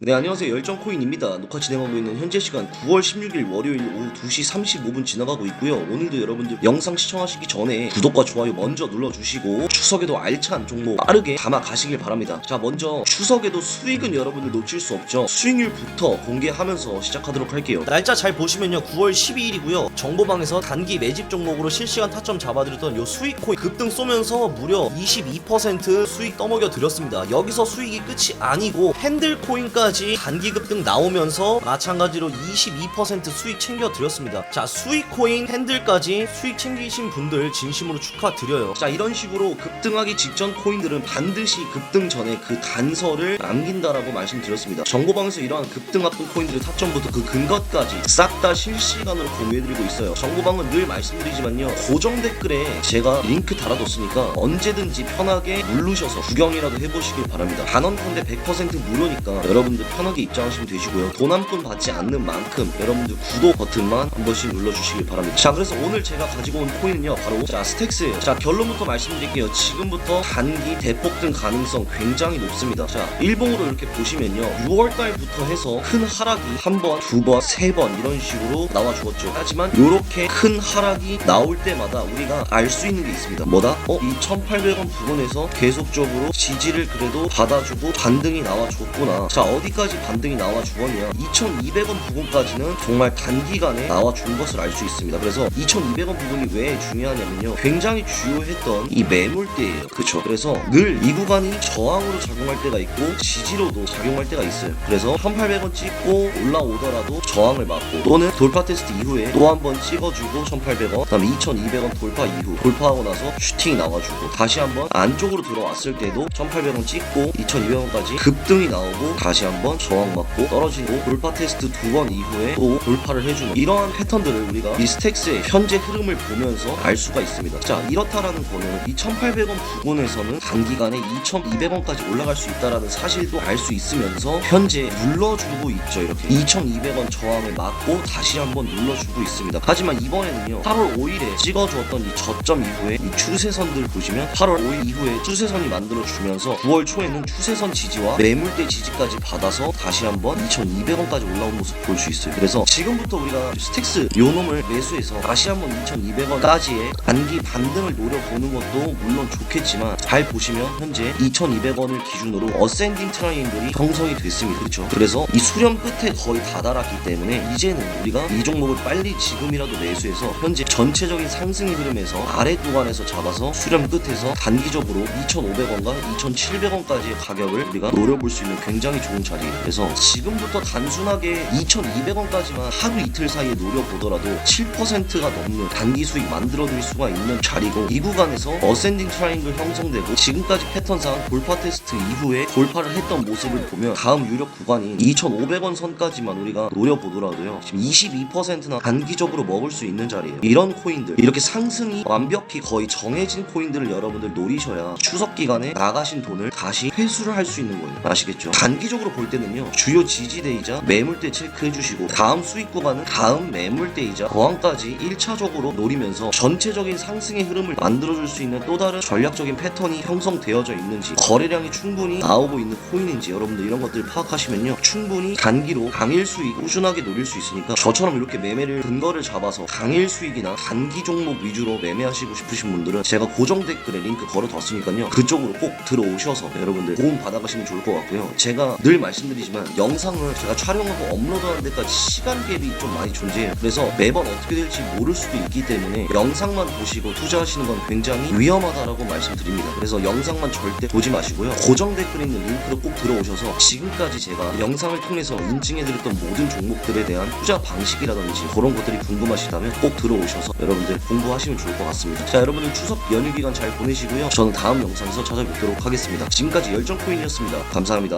네 안녕하세요. 열정코인입니다. 녹화 진행하고 있는 현재 시간 9월 16일 월요일 오후 2시 35분 지나가고 있고요. 오늘도 여러분들 영상 시청하시기 전에 구독과 좋아요 먼저 눌러주시고 추석에도 알찬 종목 빠르게 담아 가시길 바랍니다. 자 먼저 추석에도 수익은 여러분들 놓칠 수 없죠. 수익률부터 공개하면서 시작하도록 할게요. 날짜 잘 보시면요. 9월 12일이고요. 정보방에서 단기 매집 종목으로 실시간 타점 잡아드렸던 요 수익코인 급등 쏘면서 무려 22% 수익 떠먹여 드렸습니다. 여기서 수익이 끝이 아니고 핸들코인까지 단기 급 등 나오면서 마찬가지로 22% 수익 챙겨 드렸습니다. 자, 수익 코인 핸들까지 수익 챙기신 분들 진심으로 축하드려요. 자, 이런 식으로 급등하기 직전 코인들은 반드시 급등 전에 그 단서를 남긴다라고 말씀드렸습니다. 정보방에서 이러한 급등했던 코인들의 타점부터 그 근거까지 싹 다 실시간으로 공유해드리고 있어요. 정보방은 늘 말씀드리지만요. 고정 댓글에 제가 링크 달아뒀으니까 언제든지 편하게 누르셔서 구경이라도 해보시길 바랍니다. 단언컨대 100% 무료니까 여러분 들 편하게 입장하시면 되시고요. 푼 받지 않는 만큼 여러분들 구독 버튼만 한 번씩 눌러주시길 바랍니다. 자, 그래서 오늘 제가 가지고 온 코인은요, 바로 자 스택스예요. 자, 결론부터 말씀드릴게요. 지금부터 단기 대폭 등 가능성 굉장히 높습니다. 자, 일봉으로 이렇게 보시면요, 6월달부터 해서 큰 하락이 한 번, 두 번, 세 번 이런 식으로 나와 주었죠. 하지만 이렇게 큰 하락이 나올 때마다 우리가 알 수 있는 게 있습니다. 뭐다? 어, 이 1,800원 부근에서 계속적으로 지지를 그래도 받아주고 반등이 나와 줬구나. 자, 어디 까지 반등이 나와 주었냐? 2,200원 부근까지는 정말 단기간에 나와 준 것을 알 수 있습니다. 그래서 2,200원 부분이 왜 중요하냐면요. 굉장히 주요했던 이 매물대예요. 그쵸? 그래서 늘 이 구간이 저항으로 작용할 때가 있고 지지로도 작용할 때가 있어요. 그래서 1,800원 찍고 올라오더라도 저항을 맞고 또는 돌파 테스트 이후에 또 한 번 찍어주고 1,800원 그다음에 2,200원 돌파 이후 돌파하고 나서 슈팅이 나와주고 다시 한번 안쪽으로 들어왔을 때도 1,800원 찍고 2,200원까지 급등이 나오고 다시 한번 저항 맞고 떨어지고 돌파 테스트 두 번 이후에 또 돌파를 해주는 이러한 패턴들을 우리가 이 스택스의 현재 흐름을 보면서 알 수가 있습니다. 자 이렇다라는 거는 이 1,800원 부근에서는 단기간에 2,200원까지 올라갈 수 있다라는 사실도 알 수 있으면서 현재 눌러주고 있죠. 이렇게 2,200원 저항을 맞고 다시 한번 눌러주고 있습니다. 하지만 이번에는요 8월 5일에 찍어주었던 이 저점 이후에 이 추세선들 보시면 8월 5일 이후에 추세선이 만들어주면서 9월 초에는 추세선 지지와 매물대 지지까지 받아 서 다시 한번 2,200원까지 올라온 모습 볼 수 있어요. 그래서 지금부터 우리가 스택스 요 놈을 매수해서 다시 한번 2,200원까지의 단기 반등을 노려보는 것도 물론 좋겠지만 잘 보시면 현재 2,200원을 기준으로 어센딩 트라이앵글이 형성이 됐습니다. 그렇죠? 그래서 이 수렴 끝에 거의 다다랐기 때문에 이제는 우리가 이 종목을 빨리 지금이라도 매수해서 현재 전체적인 상승의 흐름에서 아래 구간에서 잡아서 수렴 끝에서 단기적으로 2,500원과 2,700원까지의 가격을 우리가 노려볼 수 있는 굉장히 좋은 자리예요. 그래서 지금부터 단순하게 2,200원까지만 하루 이틀 사이에 노려보더라도 7%가 넘는 단기 수익 만들어낼 수가 있는 자리고 이 구간에서 어센딩 트라이앵글 형성되고 지금까지 패턴상 돌파 테스트 이후에 돌파를 했던 모습을 보면 다음 유력 구간인 2,500원 선까지만 우리가 노려보더라도요 지금 22%나 단기적으로 먹을 수 있는 자리예요. 이런 코인들 이렇게 상승이 완벽히 거의 정해진 코인들을 여러분들 노리셔야 추석 기간에 나가신 돈을 다시 회수를 할 수 있는 거예요. 아시겠죠? 단기적으로 볼 때는요 주요 지지대이자 매물대 체크해 주시고 다음 수익 구간은 다음 매물대이자 저항까지 1차적으로 노리면서 전체적인 상승의 흐름을 만들어줄 수 있는 또 다른 전략적인 패턴이 형성되어져 있는지 거래량이 충분히 나오고 있는 코인인지 여러분들 이런 것들 파악하시면요 충분히 단기로 당일 수익 꾸준하게 노릴 수 있으니까 저처럼 이렇게 매매를 근거를 잡아서 당일 수익이나 단기 종목 위주로 매매하시고 싶으신 분들은 제가 고정 댓글에 링크 걸어뒀으니까요 그쪽으로 꼭 들어오셔서 여러분들 도움 받아가시면 좋을 것 같고요. 제가 늘 말씀드리지만 영상을 제가 촬영하고 업로드하는 데까지 시간 갭이 좀 많이 존재해요. 그래서 매번 어떻게 될지 모를 수도 있기 때문에 영상만 보시고 투자하시는 건 굉장히 위험하다라고 말씀드립니다. 그래서 영상만 절대 보지 마시고요. 고정 댓글에 있는 링크로 꼭 들어오셔서 지금까지 제가 영상을 통해서 인증해드렸던 모든 종목들에 대한 투자 방식이라든지 그런 것들이 궁금하시다면 꼭 들어오셔서 여러분들 공부하시면 좋을 것 같습니다. 자 여러분들 추석 연휴 기간 잘 보내시고요. 저는 다음 영상에서 찾아뵙도록 하겠습니다. 지금까지 열정코인이었습니다. 감사합니다